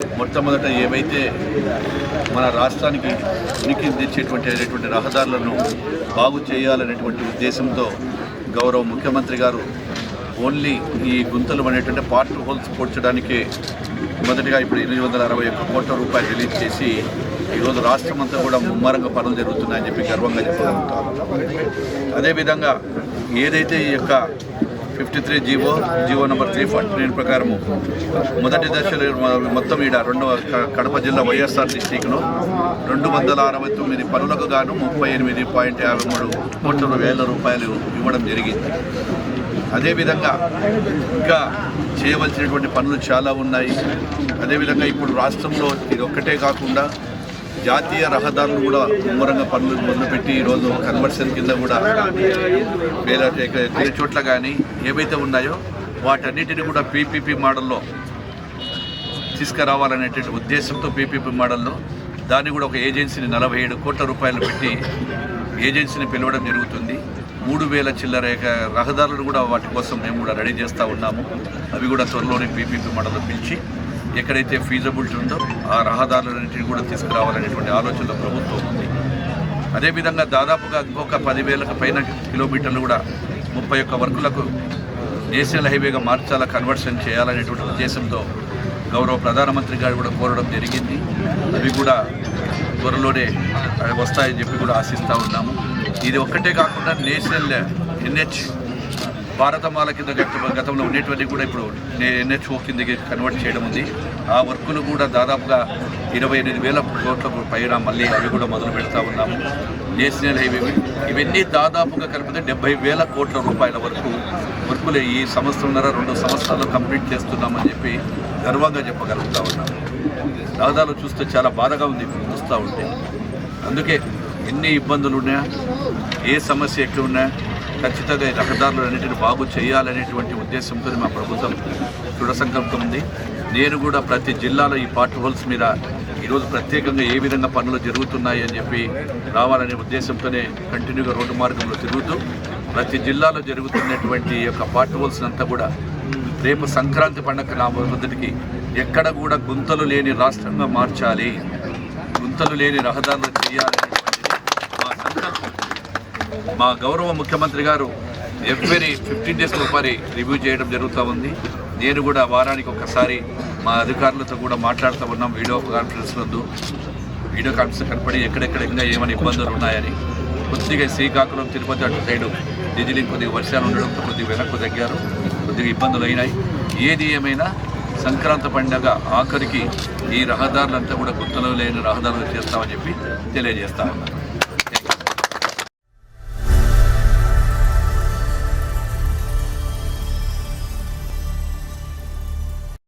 మొట్టమొదట ఏవైతే మన రాష్ట్రానికి ఉనికి తెచ్చేటువంటి అనేటువంటి రహదారులను బాగు చేయాలనేటువంటి ఉద్దేశంతో గౌరవ ముఖ్యమంత్రి గారు ఓన్లీ ఈ గుంతలు అనేటువంటి పార్ట్ హోల్స్ పోడ్చడానికి మొదటిగా ఇప్పుడు ఎనిమిది వందల అరవై ఒక్క కోట్ల రూపాయలు రిలీజ్ చేసి ఈరోజు రాష్ట్రం అంతా కూడా ముమ్మరంగా పనులు జరుగుతున్నాయని చెప్పి గర్వంగా చెప్పగలుగుతాం. అదేవిధంగా ఏదైతే ఈ యొక్క fifty three GO GO number three forty nine ప్రకారము. మొదటి దశలో మొత్తం ఈడ రెండు క- కడప జిల్లా వైఎస్ఆర్ డిస్టిక్లో రెండు వందల అరవై తొమ్మిది పనులకు గాను ముప్పై ఎనిమిది పాయింట్ యాభై మూడు కోట్ల వేల రూపాయలు ఇవ్వడం జరిగింది. అదేవిధంగా ఇంకా చేయవలసినటువంటి పనులు చాలా ఉన్నాయి. అదేవిధంగా ఇప్పుడు రాష్ట్రంలో ఇది ఒక్కటే కాకుండా జాతీయ రహదారులు కూడా ముమ్మరంగా పనులు మొదలుపెట్టి ఈరోజు కన్వర్షన్ కింద కూడా వేల వేరే చోట్ల కానీ ఏవైతే ఉన్నాయో వాటన్నిటిని కూడా పీపీపీ మోడల్లో తీసుకురావాలనేటువంటి ఉద్దేశంతో పీపీపీ మోడల్లో దాన్ని కూడా ఒక ఏజెన్సీని నలభై ఏడు కోట్ల రూపాయలు పెట్టి ఏజెన్సీని పిలవడం జరుగుతుంది. మూడు వేల చిల్లర ఏక- రహదారులను కూడా వాటి కోసం మేము కూడా రెడీ చేస్తూ ఉన్నాము. అవి కూడా త్వరలోనే పీపీపీ మోడల్లో పిలిచి ఎక్కడైతే ఫీజబిలిటీ ఉందో ఆ రహదారులన్నింటినీ కూడా తీసుకురావాలనేటువంటి ఆలోచనలో ప్రభుత్వం ఉంది. అదేవిధంగా దాదాపుగా ఇంకొక పదివేలకు పైన కిలోమీటర్లు కూడా ముప్పై ఒక్క వర్కులకు నేషనల్ హైవేగా మార్చాలా కన్వర్షన్ చేయాలనేటువంటి ఉద్దేశంతో గౌరవ ప్రధానమంత్రి గారు కూడా కోరడం జరిగింది. అవి కూడా త్వరలోనే వస్తాయని చెప్పి కూడా ఆశిస్తూ ఉన్నాము. ఇది ఒక్కటే కాకుండా నేషనల్ ఎన్హెచ్ భారతమాల కింద గతంలో ఉండేటువంటి కూడా ఇప్పుడు ఎన్హెచ్ఓ కిందకి కన్వర్ట్ చేయడం ఉంది. ఆ వర్కులు కూడా దాదాపుగా ఇరవై ఎనిమిది వేల కోట్లకు పైన మళ్ళీ అవి కూడా మొదలు పెడతా ఉన్నాము. నేషనల్ హైవే ఇవన్నీ దాదాపుగా కలిపితే డెబ్బై వేల కోట్ల రూపాయల వరకు వర్కులు ఈ సంవత్సరంన్నర రెండు సంవత్సరాలు కంప్లీట్ చేస్తున్నామని చెప్పి గర్వంగా చెప్పగలుగుతా ఉన్నాము. రహదారులు చూస్తే చాలా బాధగా ఉంది ఇప్పుడు చూస్తూ ఉంటే. అందుకే ఎన్ని ఇబ్బందులు ఉన్నాయా ఏ సమస్య ఎక్కడ ఉన్నాయా ఖచ్చితంగా ఈ రహదారులు అన్నింటిని బాగు చేయాలనేటువంటి ఉద్దేశంతో మా ప్రభుత్వం దృఢ సంకల్పం ఉంది. నేను కూడా ప్రతి జిల్లాలో ఈ పార్ట్ హోల్స్ మీద ఈరోజు ప్రత్యేకంగా ఏ విధంగా పనులు జరుగుతున్నాయి అని చెప్పి రావాలనే ఉద్దేశంతోనే కంటిన్యూగా రోడ్డు మార్గంలో తిరుగుతూ ప్రతి జిల్లాలో జరుగుతున్నటువంటి ఈ యొక్క పార్ట్ హోల్స్ అంతా కూడా రేపు సంక్రాంతి పండగ నా మొదటికి ఎక్కడ కూడా గుంతలు లేని రాష్ట్రంగా మార్చాలి. గుంతలు లేని రహదారులు చేయాలనేటువంటిది మా గౌరవ ముఖ్యమంత్రి గారు ఎవ్రీ ఫిఫ్టీన్ డేస్ ఒకసారి రివ్యూ చేయడం జరుగుతూ ఉంది. నేను కూడా వారానికి ఒకసారి మా అధికారులతో కూడా మాట్లాడుతూ ఉన్నాం వీడియో కాన్ఫరెన్స్ నందు. వీడియో కాన్ఫరెన్స్ కనపడి ఎక్కడెక్కడ ఇంకా ఏమైనా ఇబ్బందులు ఉన్నాయని. కొద్దిగా శ్రీకాకుళం తిరుపతి అటు సైడు ఢిల్లీ కొద్దిగా వర్షాలు ఉండడంతో కొద్దిగా వెనక్కు తగ్గారు. కొద్దిగా ఇబ్బందులు అయినాయి. ఏది ఏమైనా సంక్రాంతి పండగ ఆఖరికి ఈ రహదారులంతా కూడా గుర్తులో లేని రహదారులు చేస్తామని చెప్పి తెలియజేస్తా ఉన్నాను